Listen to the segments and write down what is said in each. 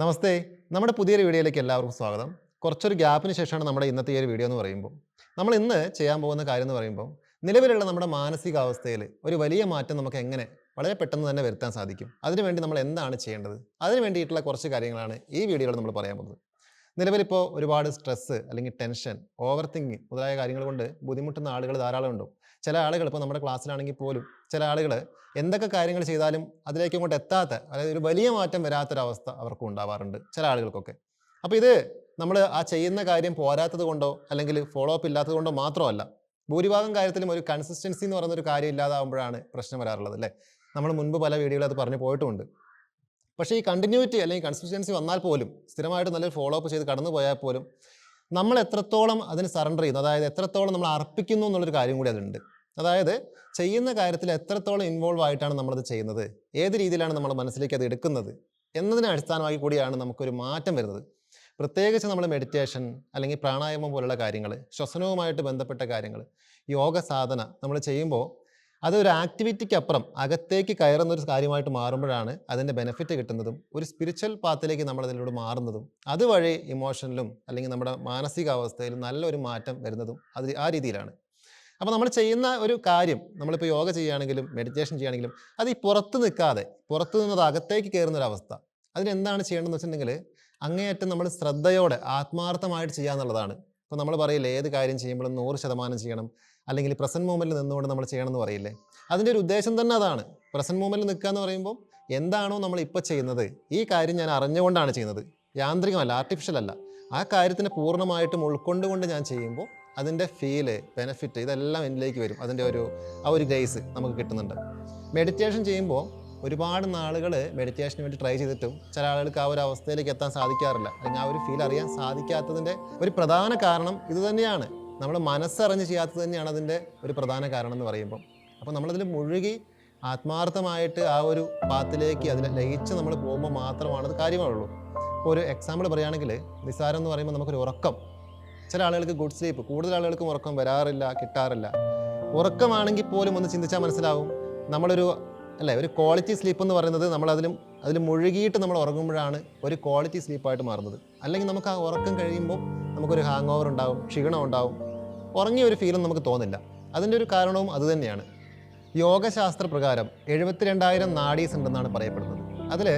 നമസ്തേ. നമ്മുടെ പുതിയൊരു വീഡിയോയിലേക്ക് എല്ലാവർക്കും സ്വാഗതം. കുറച്ചൊരു ഗ്യാപ്പിന് ശേഷമാണ് നമ്മുടെ ഇന്നത്തെ ഈ ഒരു വീഡിയോ എന്ന് പറയുമ്പോൾ നമ്മൾ ഇന്ന് ചെയ്യാൻ പോകുന്ന കാര്യം എന്ന് പറയുമ്പോൾ നിലവിലുള്ള നമ്മുടെ മാനസികാവസ്ഥയിൽ ഒരു വലിയ മാറ്റം നമുക്ക് എങ്ങനെ വളരെ പെട്ടെന്ന് തന്നെ വരുത്താൻ സാധിക്കും? അതിനുവേണ്ടി നമ്മൾ എന്താണ് ചെയ്യേണ്ടത്? അതിന് വേണ്ടിയിട്ടുള്ള കുറച്ച് കാര്യങ്ങളാണ് ഈ വീഡിയോയിൽ നമ്മൾ പറയാൻ പോകുന്നത്. നിലവിലിപ്പോൾ ഒരുപാട് സ്ട്രെസ്സ് അല്ലെങ്കിൽ ടെൻഷൻ ഓവർ തിങ്കിങ് മുതലായ കാര്യങ്ങൾ കൊണ്ട് ബുദ്ധിമുട്ടുന്ന ആളുകൾ ധാരാളം ഉണ്ടാവും. ചില ആളുകൾ ഇപ്പോൾ നമ്മുടെ ക്ലാസ്സിലാണെങ്കിൽ പോലും ചില ആളുകൾ എന്തൊക്കെ കാര്യങ്ങൾ ചെയ്താലും അതിലേക്ക് ഇങ്ങോട്ട് എത്താത്ത അതായത് ഒരു വലിയ മാറ്റം വരാത്തൊരവസ്ഥ അവർക്കും ഉണ്ടാവാറുണ്ട് ചില ആളുകൾക്കൊക്കെ. അപ്പോൾ ഇത് നമ്മൾ ആ ചെയ്യുന്ന കാര്യം പോരാത്തത് കൊണ്ടോ അല്ലെങ്കിൽ ഫോളോ അപ്പ് ഇല്ലാത്തത് കൊണ്ടോ മാത്രമല്ല ഭൂരിഭാഗം കാര്യത്തിലും ഒരു കൺസിസ്റ്റൻസി എന്ന് പറയുന്ന ഒരു കാര്യം ഇല്ലാതാവുമ്പോഴാണ് പ്രശ്നം വരാറുള്ളത് അല്ലേ? നമ്മൾ മുൻപ് പല വീഡിയോയിൽ അത് പറഞ്ഞു പോയിട്ടുമുണ്ട്. പക്ഷേ ഈ കണ്ടിന്യൂറ്റി അല്ലെങ്കിൽ കൺസിസ്റ്റൻസി വന്നാൽ പോലും സ്ഥിരമായിട്ട് നല്ലൊരു ഫോളോ അപ്പ് ചെയ്ത് കടന്നു പോയാൽ പോലും നമ്മൾ എത്രത്തോളം അതിന് സറണ്ടർ ചെയ്യുന്നു അതായത് എത്രത്തോളം നമ്മൾ അർപ്പിക്കുന്നു എന്നുള്ളൊരു കാര്യം കൂടി അതുണ്ട് അതായത് ചെയ്യുന്ന കാര്യത്തിൽ എത്രത്തോളം ഇൻവോൾവ് ആയിട്ടാണ് നമ്മളത് ചെയ്യുന്നത് ഏത് രീതിയിലാണ് നമ്മൾ മനസ്സിലേക്ക് അത് എടുക്കുന്നത് എന്നതിനെ അടിസ്ഥാനമാക്കി കൂടിയാണ് നമുക്കൊരു മാറ്റം വരുന്നത്. പ്രത്യേകിച്ച് നമ്മൾ മെഡിറ്റേഷൻ അല്ലെങ്കിൽ പ്രാണായാമം പോലുള്ള കാര്യങ്ങൾ ശ്വസനവുമായിട്ട് ബന്ധപ്പെട്ട കാര്യങ്ങൾ യോഗ സാധന നമ്മൾ ചെയ്യുമ്പോൾ അതൊരു ആക്ടിവിറ്റിക്ക് അപ്പുറം അകത്തേക്ക് കയറുന്ന ഒരു കാര്യമായിട്ട് മാറുമ്പോഴാണ് അതിന്റെ ബെനിഫിറ്റ് കിട്ടുന്നതും ഒരു സ്പിരിച്വൽ പാത്തിലേക്ക് നമ്മൾ അതിലൂടെ മാറുന്നതും. അതുവഴി ഇമോഷനിലും അല്ലെങ്കിൽ നമ്മുടെ മാനസികാവസ്ഥയിലും നല്ലൊരു മാറ്റം വരുന്നതും അത് ആ രീതിയിലാണ്. അപ്പോൾ നമ്മൾ ചെയ്യുന്ന ഒരു കാര്യം നമ്മളിപ്പോൾ യോഗ ചെയ്യുകയാണെങ്കിലും മെഡിറ്റേഷൻ ചെയ്യുകയാണെങ്കിലും അത് ഈ പുറത്ത് നിൽക്കാതെ പുറത്ത് നിന്നത് അകത്തേക്ക് കയറുന്ന ഒരു അവസ്ഥ അതിനെന്താണ് ചെയ്യേണ്ടതെന്ന് വെച്ചിട്ടുണ്ടെങ്കിൽ അങ്ങേയറ്റം നമ്മൾ ശ്രദ്ധയോടെ ആത്മാർത്ഥമായിട്ട് ചെയ്യുക എന്നുള്ളതാണ്. ഇപ്പോൾ നമ്മൾ പറയില്ല ഏത് കാര്യം ചെയ്യുമ്പോഴും നൂറ് ശതമാനം ചെയ്യണം അല്ലെങ്കിൽ പ്രസന്റ് മൂമെന്റിൽ നിന്നുകൊണ്ട് നമ്മൾ ചെയ്യണമെന്ന് പറയില്ലേ? അതിന്റെ ഒരു ഉദ്ദേശം തന്നെ അതാണ്. പ്രസന്റ് മൂമെന്റിൽ നിൽക്കുക എന്ന് പറയുമ്പോൾ എന്താണോ നമ്മൾ ഇപ്പോൾ ചെയ്യുന്നത്? ഈ കാര്യം ഞാൻ അറിഞ്ഞുകൊണ്ടാണ് ചെയ്യുന്നത്. യാന്ത്രികമല്ല ആർട്ടിഫിഷ്യൽ അല്ല. ആ കാര്യത്തിന് പൂർണമായിട്ടും ഉൾക്കൊണ്ടുകൊണ്ട് ഞാൻ ചെയ്യുമ്പോൾ അതിന്റെ ഫീൽ ബെനഫിറ്റ് ഇതെല്ലാം എന്നിലേക്ക് വരും. അതിന്റെ ഒരു ആ ഒരു ഗ്രേസ് നമുക്ക് കിട്ടുന്നുണ്ട്. മെഡിറ്റേഷൻ ചെയ്യുമ്പോൾ ഒരുപാട് നാളുകൾ മെഡിറ്റേഷന് വേണ്ടി ട്രൈ ചെയ്തിട്ടും ചില ആളുകൾക്ക് ആ ഒരു അവസ്ഥയിലേക്ക് എത്താൻ സാധിക്കാറില്ല. അല്ലെങ്കിൽ ആ ഒരു ഫീൽ അറിയാൻ സാധിക്കാത്തതിന്റെ ഒരു പ്രധാന കാരണം ഇത് തന്നെയാണ്. നമ്മൾ മനസ്സറിഞ്ഞ് ചെയ്യാത്തത് തന്നെയാണ് അതിന്റെ ഒരു പ്രധാന കാരണം എന്ന് പറയുമ്പം. അപ്പോൾ നമ്മളതിൽ മുഴുകി ആത്മാർത്ഥമായിട്ട് ആ ഒരു പാത്തിലേക്ക് അതിൽ ലയിച്ച് നമ്മൾ പോകുമ്പോൾ മാത്രമാണ് അത് കാര്യമുള്ളൂ ഇപ്പോൾ ഒരു എക്സാമ്പിൾ പറയുകയാണെങ്കിൽ നിസ്സാരം എന്ന് പറയുമ്പോൾ നമുക്കൊരു ഉറക്കം. ചില ആളുകൾക്ക് ഗുഡ് സ്ലീപ്പ് കൂടുതൽ ആളുകൾക്കും ഉറക്കം വരാറില്ല കിട്ടാറില്ല. ഉറക്കമാണെങ്കിൽ പോലും ഒന്ന് ചിന്തിച്ചാൽ മനസ്സിലാവും. നമ്മളൊരു അല്ലേ ഒരു ക്വാളിറ്റി സ്ലീപ്പ് എന്ന് പറയുന്നത് നമ്മൾ അതിലും അതിൽ മുഴുകിയിട്ട് നമ്മൾ ഉറങ്ങുമ്പോഴാണ് ഒരു ക്വാളിറ്റി സ്ലീപ്പായിട്ട് മാറുന്നത്. അല്ലെങ്കിൽ നമുക്ക് ആ ഉറക്കം കഴിയുമ്പോൾ നമുക്കൊരു ഹാങ് ഓവർ ഉണ്ടാവും ക്ഷീണം ഉണ്ടാവും. ഉറങ്ങിയ ഒരു ഫീലും നമുക്ക് തോന്നില്ല. അതിന്റെ ഒരു കാരണവും അതുതന്നെയാണ് യോഗശാസ്ത്ര പ്രകാരം എഴുപത്തിരണ്ടായിരം നാഡീസ് ഉണ്ടെന്നാണ് പറയപ്പെടുന്നത്. അതിൽ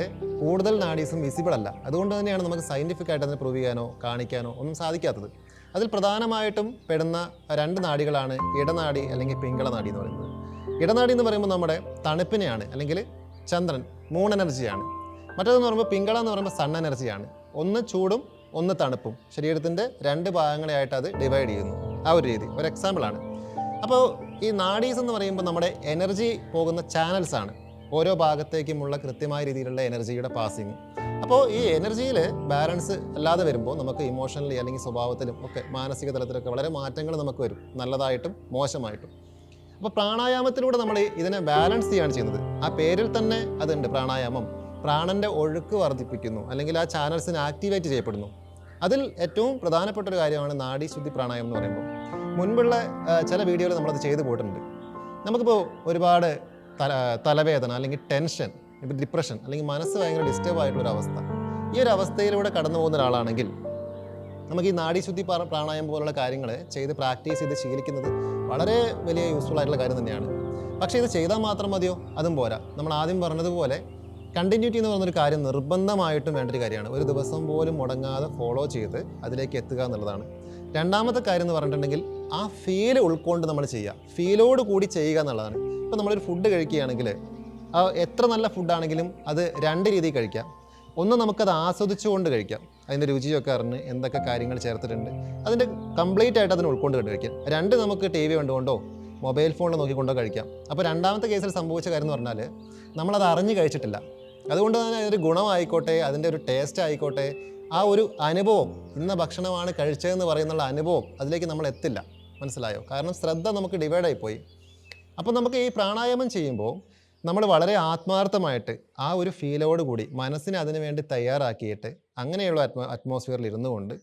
കൂടുതൽ നാഡീസും വിസിബിൾ അല്ല. അതുകൊണ്ട് തന്നെയാണ് നമുക്ക് സയന്റിഫിക് ആയിട്ട് അതിനെ പ്രൂവ് ചെയ്യാനോ കാണിക്കാനോ ഒന്നും സാധിക്കാത്തത്. അതിൽ പ്രധാനമായിട്ടും പെടുന്ന രണ്ട് നാടികളാണ് ഇടനാടി അല്ലെങ്കിൽ പിങ്കള നാടി എന്ന് പറയുന്നത്. ഇടനാടി എന്ന് പറയുമ്പോൾ നമ്മുടെ തണുപ്പിനെയാണ് അല്ലെങ്കിൽ ചന്ദ്രൻ മൂൺ എനർജിയാണ് മറ്റേതെന്ന് പറയുമ്പോൾ പിങ്കള എന്ന് പറയുമ്പോൾ സൺ എനർജിയാണ് ഒന്ന് ചൂടും ഒന്ന് തണുപ്പും ശരീരത്തിന്റെ രണ്ട് ഭാഗങ്ങളെയായിട്ട് അത് ഡിവൈഡ് ചെയ്യുന്നു. ആ ഒരു രീതി. ഒരു എക്സാമ്പിളാണ് അപ്പോൾ ഈ നാഡീസ് എന്ന് പറയുമ്പോൾ നമ്മുടെ എനർജി പോകുന്ന ചാനൽസ് ആണ്. ഓരോ ഭാഗത്തേക്കുമുള്ള കൃത്യമായ രീതിയിലുള്ള എനർജിയുടെ പാസിങ് അപ്പോൾ ഈ എനർജിയിൽ ബാലൻസ് അല്ലാതെ വരുമ്പോൾ നമുക്ക് ഇമോഷണലി അല്ലെങ്കിൽ സ്വഭാവത്തിലും ഒക്കെ മാനസിക തലത്തിലൊക്കെ വളരെ മാറ്റങ്ങൾ നമുക്ക് വരും. നല്ലതായിട്ടും മോശമായിട്ടും. അപ്പോൾ പ്രാണായാമത്തിലൂടെ നമ്മൾ ഇതിനെ ബാലൻസ് ചെയ്യുകയാണ് ചെയ്യുന്നത്. ആ പേരിൽ തന്നെ അതുണ്ട് പ്രാണായാമം. പ്രാണന്റെ ഒഴുക്ക് വർദ്ധിപ്പിക്കുന്നു. അല്ലെങ്കിൽ ആ ചാനൽസിന് ആക്ടിവേറ്റ് ചെയ്യപ്പെടുന്നു. അതിൽ ഏറ്റവും പ്രധാനപ്പെട്ട ഒരു കാര്യമാണ് നാഡീശുദ്ധി പ്രാണായം എന്ന് പറയുമ്പോൾ. മുൻപുള്ള ചില വീഡിയോയിൽ നമ്മളത് ചെയ്തു പോയിട്ടുണ്ട്. നമുക്കിപ്പോൾ ഒരുപാട് തല തലവേദന അല്ലെങ്കിൽ ടെൻഷൻ ഇപ്പോൾ ഡിപ്രഷൻ അല്ലെങ്കിൽ മനസ്സ് ഭയങ്കര ഡിസ്റ്റർബ് ആയിട്ടുള്ള ഒരു അവസ്ഥ. ഈ ഒരു അവസ്ഥയിലൂടെ കടന്നു പോകുന്ന ഒരാളാണെങ്കിൽ നമുക്ക് ഈ നാഡീശുദ്ധി പ്രാണായം പോലുള്ള കാര്യങ്ങൾ ചെയ്ത് പ്രാക്ടീസ് ചെയ്ത് ശീലിക്കുന്നത് വളരെ വലിയ യൂസ്ഫുൾ ആയിട്ടുള്ള കാര്യം തന്നെയാണ്. പക്ഷേ ഇത് ചെയ്താൽ മാത്രം മതിയോ? അതും പോരാ. നമ്മൾ ആദ്യം പറഞ്ഞതുപോലെ കണ്ടിന്യൂറ്റി എന്ന് പറഞ്ഞൊരു കാര്യം നിർബന്ധമായിട്ടും വേണ്ട ഒരു കാര്യമാണ്. ഒരു ദിവസം പോലും മുടങ്ങാതെ ഫോളോ ചെയ്ത് അതിലേക്ക് എത്തുക എന്നുള്ളതാണ്. രണ്ടാമത്തെ കാര്യം എന്ന് പറഞ്ഞിട്ടുണ്ടെങ്കിൽ ആ ഫീൽ ഉൾക്കൊണ്ട് നമ്മൾ ചെയ്യുക. ഫീലോട് കൂടി ചെയ്യുക എന്നുള്ളതാണ്. ഇപ്പോൾ നമ്മളൊരു ഫുഡ് കഴിക്കുകയാണെങ്കിൽ എത്ര നല്ല ഫുഡാണെങ്കിലും അത് രണ്ട് രീതിയിൽ കഴിക്കാം. ഒന്ന് നമുക്കത് ആസ്വദിച്ചുകൊണ്ട് കഴിക്കാം. അതിന്റെ രുചിയൊക്കെ അറിഞ്ഞ് എന്തൊക്കെ കാര്യങ്ങൾ ചേർത്തിട്ടുണ്ട്. അതിന്റെ കംപ്ലീറ്റ് ആയിട്ട് അതിനെ ഉൾക്കൊണ്ട് കണ്ട് കഴിക്കാം. രണ്ട് നമുക്ക് ടി വി കണ്ടുകൊണ്ടോ മൊബൈൽ ഫോണിൽ നോക്കിക്കൊണ്ടോ കഴിക്കാം. അപ്പോൾ രണ്ടാമത്തെ കേസിൽ സംഭവിച്ച കാര്യം എന്ന് പറഞ്ഞാൽ നമ്മളത് അറിഞ്ഞ് കഴിച്ചിട്ടില്ല. അതുകൊണ്ട് തന്നെ അതിന്റെ ഗുണമായിക്കോട്ടെ അതിന്റെ ഒരു ടേസ്റ്റ് ആയിക്കോട്ടെ ആ ഒരു അനുഭവം ഇന്ന ഭക്ഷണമാണ് കഴിച്ചതെന്ന് പറയുന്നുള്ള അനുഭവം അതിലേക്ക് നമ്മൾ എത്തില്ല. മനസ്സിലായോ? കാരണം ശ്രദ്ധ നമുക്ക് ഡിവൈഡ് പോയി. അപ്പോൾ നമുക്ക് ഈ പ്രാണായാമം ചെയ്യുമ്പോൾ നമ്മൾ വളരെ ആത്മാർത്ഥമായിട്ട് ആ ഒരു ഫീലോട് കൂടി മനസ്സിനെ അതിനു വേണ്ടി തയ്യാറാക്കിയിട്ട് അങ്ങനെയുള്ള അറ്റ്മോ അറ്റ്മോസ്ഫിയറിൽ ഇരുന്നു കൊണ്ട്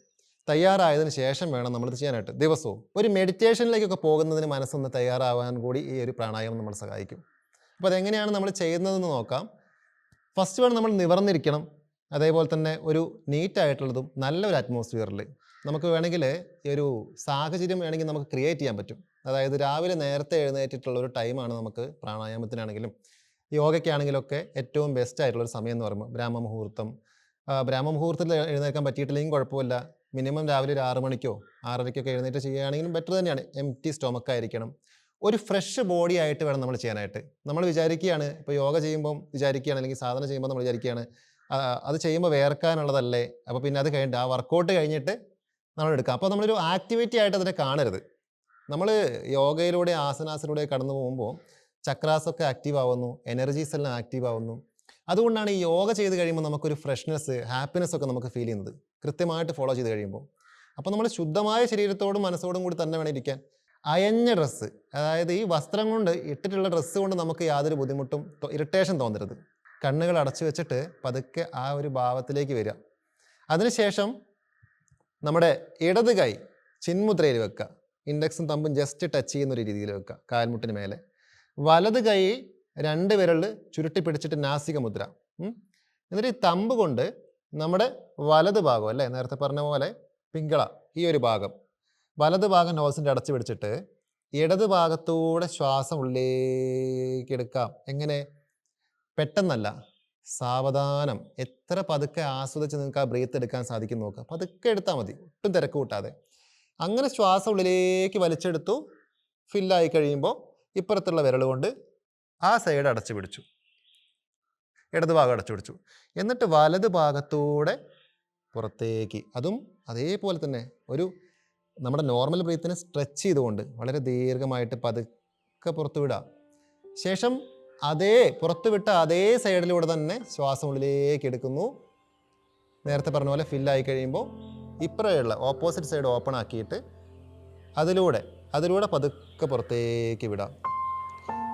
തയ്യാറായതിനു ശേഷം വേണം നമ്മളിത് ചെയ്യാനായിട്ട്. ദിവസവും ഒരു മെഡിറ്റേഷനിലേക്കൊക്കെ പോകുന്നതിന് മനസ്സൊന്ന് തയ്യാറാവാൻ കൂടി ഈ ഒരു പ്രാണായാമം നമ്മൾ സഹായിക്കും. അപ്പോൾ അതെങ്ങനെയാണ് നമ്മൾ ചെയ്യുന്നതെന്ന് നോക്കാം. ഫസ്റ്റ് വേണം നമ്മൾ നിവർന്നിരിക്കണം. അതേപോലെ തന്നെ ഒരു നീറ്റ് നീറ്റായിട്ടുള്ളതും നല്ലൊരു അറ്റ്മോസ്ഫിയറിൽ നമുക്ക് വേണമെങ്കിൽ ഈ ഒരു സാഹചര്യം വേണമെങ്കിൽ നമുക്ക് ക്രിയേറ്റ് ചെയ്യാൻ പറ്റും. അതായത് രാവിലെ നേരത്തെ എഴുന്നേറ്റിട്ടുള്ള ഒരു ടൈമാണ് നമുക്ക് പ്രാണായാമത്തിനാണെങ്കിലും യോഗയ്ക്കാണെങ്കിലൊക്കെ ഏറ്റവും ബെസ്റ്റ് ആയിട്ടുള്ള ഒരു സമയം എന്ന് പറയുമ്പോൾ ബ്രാഹ്മ മുഹൂർത്തം. ബ്രാഹ്മ മുഹൂർത്തത്തിൽ എഴുന്നേൽക്കാൻ പറ്റിയിട്ടില്ലെങ്കിൽ കുഴപ്പമില്ല. മിനിമം രാവിലെ ഒരു ആറ് മണിക്കോ ആറരയ്ക്കൊക്കെ എഴുന്നേറ്റ് ചെയ്യുകയാണെങ്കിലും ബെറ്റർ തന്നെയാണ്. എം ടി സ്റ്റൊമക്ക് ആയിരിക്കണം. ഒരു ഫ്രഷ് ബോഡി ആയിട്ട് വേണം നമ്മൾ ചെയ്യാനായിട്ട്. നമ്മൾ വിചാരിക്കുകയാണ് ഇപ്പോൾ യോഗ ചെയ്യുമ്പം വിചാരിക്കുകയാണ് അല്ലെങ്കിൽ സാധന ചെയ്യുമ്പോൾ നമ്മൾ വിചാരിക്കുകയാണ് അത് ചെയ്യുമ്പോൾ വേർക്കാനുള്ളതല്ലേ അപ്പോൾ പിന്നെ അത് കഴിഞ്ഞിട്ട് ആ വർക്കൗട്ട് കഴിഞ്ഞിട്ട് നമ്മൾ എടുക്കാം. അപ്പോൾ നമ്മളൊരു ആക്ടിവിറ്റി ആയിട്ട് അതിനെ കാണരുത്. നമ്മൾ യോഗയിലൂടെ ആസനാസിലൂടെ കടന്നു പോകുമ്പോൾ ചക്രാസൊക്കെ ആക്റ്റീവ് ആവുന്നു എനർജീസ് എല്ലാം ആക്റ്റീവ് ആവുന്നു. അതുകൊണ്ടാണ് ഈ യോഗ ചെയ്ത് കഴിയുമ്പോൾ നമുക്കൊരു ഫ്രഷ്നെസ് ഹാപ്പിനെസ് ഒക്കെ നമുക്ക് ഫീൽ ചെയ്യുന്നത്. കൃത്യമായിട്ട് ഫോളോ ചെയ്ത് കഴിയുമ്പോൾ അപ്പോൾ നമ്മൾ ശുദ്ധമായ ശരീരത്തോടും മനസ്സോടും കൂടി തന്നെ വേണം ഇരിക്കാൻ. അയഞ്ഞ ഡ്രസ്സ് അതായത് ഈ വസ്ത്രം കൊണ്ട് ഇട്ടിട്ടുള്ള ഡ്രസ്സ് കൊണ്ട് നമുക്ക് യാതൊരു ബുദ്ധിമുട്ടും ഇറിറ്റേഷൻ തോന്നരുത്. കണ്ണുകൾ അടച്ചു വെച്ചിട്ട് പതുക്കെ ആ ഒരു ഭാവത്തിലേക്ക് വരിക. അതിനുശേഷം നമ്മുടെ ഇടത് കൈ ചിന്മുദ്രയിൽ വെക്കുക. ഇൻഡെക്സും തമ്പും ജസ്റ്റ് ടച്ച് ചെയ്യുന്ന ഒരു രീതിയിൽ വെക്കുക കാൽമുട്ടിന് മേലെ. വലത് കൈ രണ്ട് വിരൽ ചുരുട്ടി പിടിച്ചിട്ട് നാസിക മുദ്ര. എന്നിട്ട് ഈ തമ്പ് കൊണ്ട് നമ്മുടെ വലത് ഭാഗം അല്ലേ? നേരത്തെ പറഞ്ഞ പോലെ പിങ്കള ഈ ഒരു ഭാഗം. വലത് ഭാഗം നോസിന്റെ അടച്ചു പിടിച്ചിട്ട് ഇടത് ഭാഗത്തൂടെ ശ്വാസം ഉള്ളിലേക്ക് എടുക്കാം. എങ്ങനെ? പെട്ടെന്നല്ല. സാവധാനം. എത്ര പതുക്കെ ആസ്വദിച്ച് നിങ്ങൾക്ക് ആ ബ്രീത്ത് എടുക്കാൻ സാധിക്കും നോക്കുക പതുക്കെ എടുത്താൽ മതി. ഒട്ടും തിരക്ക് കൂട്ടാതെ. അങ്ങനെ ശ്വാസം ഉള്ളിലേക്ക് വലിച്ചെടുത്തു. ഫില്ലായി കഴിയുമ്പോൾ ഇപ്പുറത്തുള്ള വിരൽ കൊണ്ട് ആ സൈഡ് അടച്ചു പിടിച്ചു. ഇടത് ഭാഗം അടച്ചു പിടിച്ചു. എന്നിട്ട് വലത് ഭാഗത്തൂടെ പുറത്തേക്ക്. അതും അതേപോലെ തന്നെ ഒരു നമ്മുടെ നോർമൽ ബ്രീത്തിനെ സ്ട്രെച്ച് ചെയ്തുകൊണ്ട് വളരെ ദീർഘമായിട്ട് പതുക്കെ പുറത്തു വിടുക ശേഷം അതേ പുറത്തു വിട്ട അതേ സൈഡിലൂടെ തന്നെ ശ്വാസം ഉള്ളിലേക്ക് എടുക്കുന്നു. നേരത്തെ പറഞ്ഞ പോലെ ഫില്ലായി കഴിയുമ്പോൾ ഇപ്പറയുള്ള ഓപ്പോസിറ്റ് സൈഡ് ഓപ്പൺ ആക്കിയിട്ട് അതിലൂടെ അതിലൂടെ പതുക്കെ പുറത്തേക്ക് വിടാം.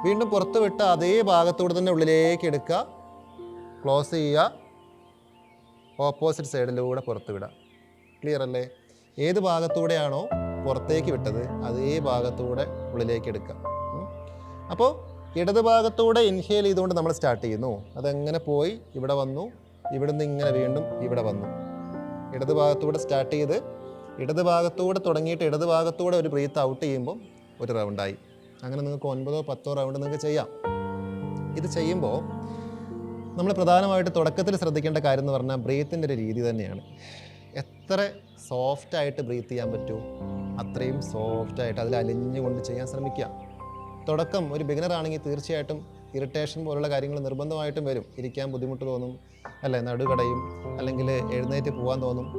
വീണ്ടും പുറത്ത് വിട്ട് അതേ ഭാഗത്തൂടെ തന്നെ ഉള്ളിലേക്ക് എടുക്കുക. ക്ലോസ് ചെയ്യുക. ഓപ്പോസിറ്റ് സൈഡിലൂടെ പുറത്ത് വിടാം. ക്ലിയർ അല്ലേ? ഏത് ഭാഗത്തൂടെയാണോ പുറത്തേക്ക് വിട്ടത് അതേ ഭാഗത്തൂടെ ഉള്ളിലേക്ക് എടുക്കുക. അപ്പോൾ ഇടത് ഭാഗത്തൂടെ ഇൻഹേൽ ചെയ്തുകൊണ്ട് നമ്മൾ സ്റ്റാർട്ട് ചെയ്യുന്നു. അതെങ്ങനെ പോയി? ഇവിടെ വന്നു. ഇവിടുന്ന് ഇങ്ങനെ വീണ്ടും ഇവിടെ വന്നു. ഇടത് ഭാഗത്തൂടെ സ്റ്റാർട്ട് ചെയ്ത് ഇടത് ഭാഗത്തൂടെ തുടങ്ങിയിട്ട് ഇടത് ഭാഗത്തൂടെ ഒരു ബ്രീത്ത് ഔട്ട് ചെയ്യുമ്പോൾ ഒരു റൗണ്ടായി അങ്ങനെ നിങ്ങൾക്ക് ഒൻപതോ പത്തോ റൗണ്ട് നിങ്ങൾക്ക് ചെയ്യാം. ഇത് ചെയ്യുമ്പോൾ നമ്മൾ പ്രധാനമായിട്ട് തുടക്കത്തിൽ ശ്രദ്ധിക്കേണ്ട കാര്യം എന്ന് പറഞ്ഞാൽ ബ്രീത്തിന്റെ ഒരു രീതി തന്നെയാണ്. എത്ര സോഫ്റ്റായിട്ട് ബ്രീത്ത് ചെയ്യാൻ പറ്റൂ? അത്രയും സോഫ്റ്റായിട്ട് അതിൽ അലിഞ്ഞുകൊണ്ട് ചെയ്യാൻ ശ്രമിക്കുക. തുടക്കം ഒരു ബിഗിനർ ആണെങ്കിൽ തീർച്ചയായിട്ടും ഇറിറ്റേഷൻ പോലുള്ള കാര്യങ്ങൾ നിർബന്ധമായിട്ടും വരും. ഇരിക്കാൻ ബുദ്ധിമുട്ട് തോന്നും അല്ലേ നടുകടയും അല്ലെങ്കിൽ എഴുന്നേറ്റ് പോകാൻ തോന്നും.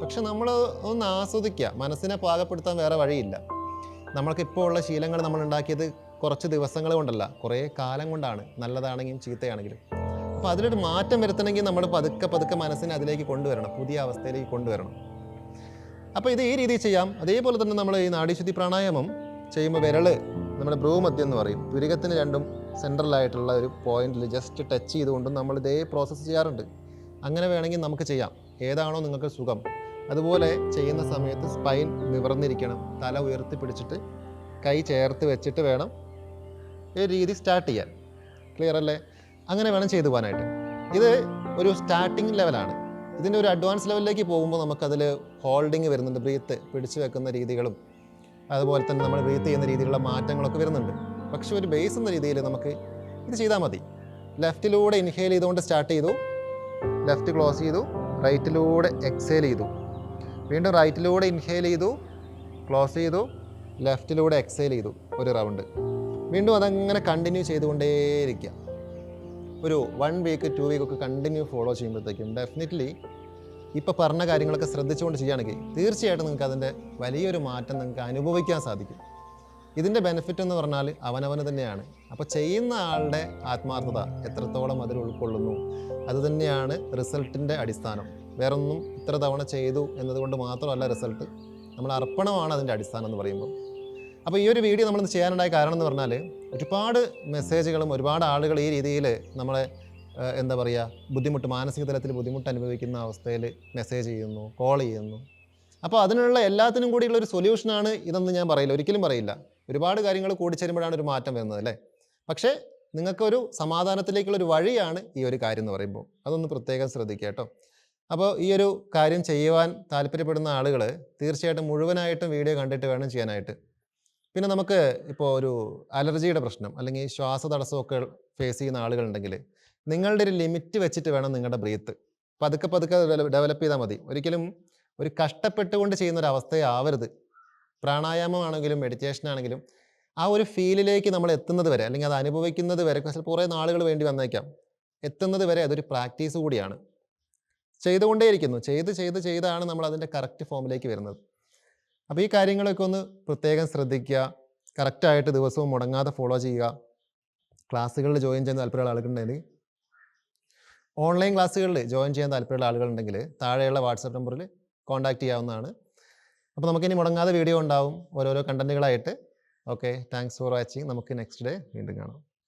പക്ഷെ നമ്മൾ ഒന്ന് ആസ്വദിക്കുക. മനസ്സിനെ പാകപ്പെടുത്താൻ വേറെ വഴിയില്ല. നമ്മൾക്കിപ്പോൾ ഉള്ള ശീലങ്ങൾ നമ്മൾ ഉണ്ടാക്കിയത് കുറച്ച് ദിവസങ്ങൾ കൊണ്ടല്ല കുറേ കാലം കൊണ്ടാണ്. നല്ലതാണെങ്കിലും ചീത്തയാണെങ്കിലും. അപ്പോൾ അതിലൊരു മാറ്റം വരുത്തണമെങ്കിൽ നമ്മൾ പതുക്കെ പതുക്കെ മനസ്സിനെ അതിലേക്ക് കൊണ്ടുവരണം പുതിയ അവസ്ഥയിലേക്ക് കൊണ്ടുവരണം. അപ്പോൾ ഇത് ഈ രീതിയിൽ ചെയ്യാം. അതേപോലെ തന്നെ നമ്മൾ ഈ നാഡീശുദ്ധി പ്രാണായാമം ചെയ്യുമ്പോൾ വിരൽ നമ്മുടെ ഭ്രൂമധ്യം എന്ന് പറയും. തുരികത്തിന് രണ്ടും സെൻട്രലായിട്ടുള്ള ഒരു പോയിന്റിൽ ജസ്റ്റ് ടച്ച് ചെയ്തുകൊണ്ടും നമ്മൾ ഇതേ പ്രോസസ്സ് ചെയ്യാറുണ്ട്. അങ്ങനെ വേണമെങ്കിൽ നമുക്ക് ചെയ്യാം. ഏതാണോ നിങ്ങൾക്ക് സുഖം. അതുപോലെ ചെയ്യുന്ന സമയത്ത് സ്പൈൻ നിവർന്നിരിക്കണം. തല ഉയർത്തി പിടിച്ചിട്ട് കൈ ചേർത്ത് വെച്ചിട്ട് വേണം ഈ രീതി സ്റ്റാർട്ട് ചെയ്യാൻ. ക്ലിയർ അല്ലേ? അങ്ങനെ വേണം ചെയ്തു പോകാനായിട്ട്. ഇത് ഒരു സ്റ്റാർട്ടിംഗ് ലെവലാണ് ഇതിന്റെ ഒരു അഡ്വാൻസ് ലെവലിലേക്ക് പോകുമ്പോൾ നമുക്കതിൽ ഹോൾഡിങ് വരുന്നുണ്ട്. ബ്രീത്ത് പിടിച്ചു വെക്കുന്ന രീതികളും അതുപോലെ തന്നെ നമ്മൾ ബ്രീത്ത് ചെയ്യുന്ന രീതിയിലുള്ള മാറ്റങ്ങളൊക്കെ വരുന്നുണ്ട്. പക്ഷെ ഒരു ബേസ് എന്ന രീതിയിൽ നമുക്ക് ഇത് ചെയ്താൽ മതി. ലെഫ്റ്റിലൂടെ ഇൻഹെയിൽ ചെയ്തുകൊണ്ട് സ്റ്റാർട്ട് ചെയ്തു. ലെഫ്റ്റ് ക്ലോസ് ചെയ്തു. റൈറ്റിലൂടെ എക്സേൽ ചെയ്തു. വീണ്ടും റൈറ്റിലൂടെ ഇൻഹെയിൽ ചെയ്തു. ക്ലോസ് ചെയ്തു. ലെഫ്റ്റിലൂടെ എക്സേൽ ചെയ്തു. ഒരു റൗണ്ട് വീണ്ടും അതങ്ങനെ കണ്ടിന്യൂ ചെയ്തുകൊണ്ടേയിരിക്കുക. ഒരു വൺ വീക്ക് ടു വീക്ക് ഒക്കെ കണ്ടിന്യൂ ഫോളോ ചെയ്യുമ്പോഴത്തേക്കും ഡെഫിനറ്റ്ലി ഇപ്പോൾ പറഞ്ഞ കാര്യങ്ങളൊക്കെ ശ്രദ്ധിച്ചുകൊണ്ട് ചെയ്യുകയാണെങ്കിൽ തീർച്ചയായിട്ടും നിങ്ങൾക്ക് അതിന്റെ വലിയൊരു മാറ്റം നിങ്ങൾക്ക് അനുഭവിക്കാൻ സാധിക്കും. ഇതിന്റെ ബെനിഫിറ്റ് എന്ന് പറഞ്ഞാൽ അവനവന് തന്നെയാണ്. അപ്പോൾ ചെയ്യുന്ന ആളുടെ ആത്മാർത്ഥത എത്രത്തോളം അതിൽ ഉൾക്കൊള്ളുന്നു അത് തന്നെയാണ് റിസൾട്ടിന്റെ അടിസ്ഥാനം. വേറൊന്നും ഇത്ര തവണ ചെയ്തു എന്നതുകൊണ്ട് മാത്രമല്ല റിസൾട്ട് നമ്മൾ അർപ്പണമാണ് അതിന്റെ അടിസ്ഥാനം എന്ന് പറയുമ്പോൾ. അപ്പോൾ ഈ ഒരു വീഡിയോ നമ്മൾ ചെയ്യാനുണ്ടായ കാരണം എന്ന് പറഞ്ഞാൽ ഒരുപാട് മെസ്സേജുകളും ഒരുപാട് ആളുകൾ ഈ രീതിയിൽ നമ്മളെ എന്താ പറയുക ബുദ്ധിമുട്ട് മാനസിക തലത്തിൽ ബുദ്ധിമുട്ട് അനുഭവിക്കുന്ന അവസ്ഥയിൽ മെസ്സേജ് ചെയ്യുന്നു കോൾ ചെയ്യുന്നു. അപ്പോൾ അതിനുള്ള എല്ലാത്തിനും കൂടിയുള്ള ഒരു സൊല്യൂഷനാണ് ഇതെന്ന് ഞാൻ പറയില്ല ഒരിക്കലും പറയില്ല. ഒരുപാട് കാര്യങ്ങൾ കൂടിച്ചേരുമ്പോഴാണ് ഒരു മാറ്റം വരുന്നത് അല്ലേ? പക്ഷേ നിങ്ങൾക്കൊരു സമാധാനത്തിലേക്കുള്ള ഒരു വഴിയാണ് ഈ ഒരു കാര്യം എന്ന് പറയുമ്പോൾ. അതൊന്ന് പ്രത്യേകം ശ്രദ്ധിക്കുക കേട്ടോ. അപ്പോൾ ഈ ഒരു കാര്യം ചെയ്യുവാൻ താല്പര്യപ്പെടുന്ന ആളുകൾ തീർച്ചയായിട്ടും മുഴുവനായിട്ടും വീഡിയോ കണ്ടിട്ട് വേണം ചെയ്യാനായിട്ട്. പിന്നെ നമുക്ക് ഇപ്പോൾ ഒരു അലർജിയുടെ പ്രശ്നം അല്ലെങ്കിൽ ശ്വാസ തടസ്സമൊക്കെ ഫേസ് ചെയ്യുന്ന ആളുകളുണ്ടെങ്കിൽ നിങ്ങളുടെ ഒരു ലിമിറ്റ് വെച്ചിട്ട് വേണം നിങ്ങളുടെ ബ്രീത്ത് പതുക്കെ പതുക്കെ ഡെവലപ്പ് ചെയ്താൽ മതി. ഒരിക്കലും ഒരു കഷ്ടപ്പെട്ടുകൊണ്ട് ചെയ്യുന്ന ഒരു അവസ്ഥയാവരുത് പ്രാണായാമമാണെങ്കിലും മെഡിറ്റേഷൻ ആണെങ്കിലും ആ ഒരു ഫീലിലേക്ക് നമ്മൾ എത്തുന്നത് വരെ അല്ലെങ്കിൽ അത് അനുഭവിക്കുന്നത് വരെ ചിലപ്പോൾ കുറേ നാളുകൾ വേണ്ടി വന്നേക്കാം. എത്തുന്നത് വരെ അതൊരു പ്രാക്ടീസ് കൂടിയാണ്. ചെയ്തുകൊണ്ടേയിരിക്കുന്നു. ചെയ്ത് ചെയ്ത് ചെയ്താണ് നമ്മൾ അതിന്റെ കറക്റ്റ് ഫോമിലേക്ക് വരുന്നത്. അപ്പോൾ ഈ കാര്യങ്ങളൊക്കെ ഒന്ന് പ്രത്യേകം ശ്രദ്ധിക്കുക. കറക്റ്റായിട്ട് ദിവസവും മുടങ്ങാതെ ഫോളോ ചെയ്യുക. ക്ലാസ്സുകളിൽ ജോയിൻ ചെയ്യാൻ താല്പര്യമുള്ള ആളുകളുണ്ടെങ്കിൽ ഓൺലൈൻ ക്ലാസ്സുകളിൽ ജോയിൻ ചെയ്യാൻ താല്പര്യമുള്ള ആളുകളുണ്ടെങ്കിൽ താഴെയുള്ള വാട്സപ്പ് നമ്പറിൽ കോൺടാക്റ്റ് ചെയ്യാവുന്നതാണ്. അപ്പോൾ നമുക്കിനി മുടങ്ങാതെ വീഡിയോ ഉണ്ടാവും. ഓരോരോ കണ്ടന്റുകളായിട്ട് ഓക്കെ താങ്ക്സ് ഫോർ വാച്ചിങ് നമുക്ക് നെക്സ്റ്റ് ഡേ വീണ്ടും കാണാം.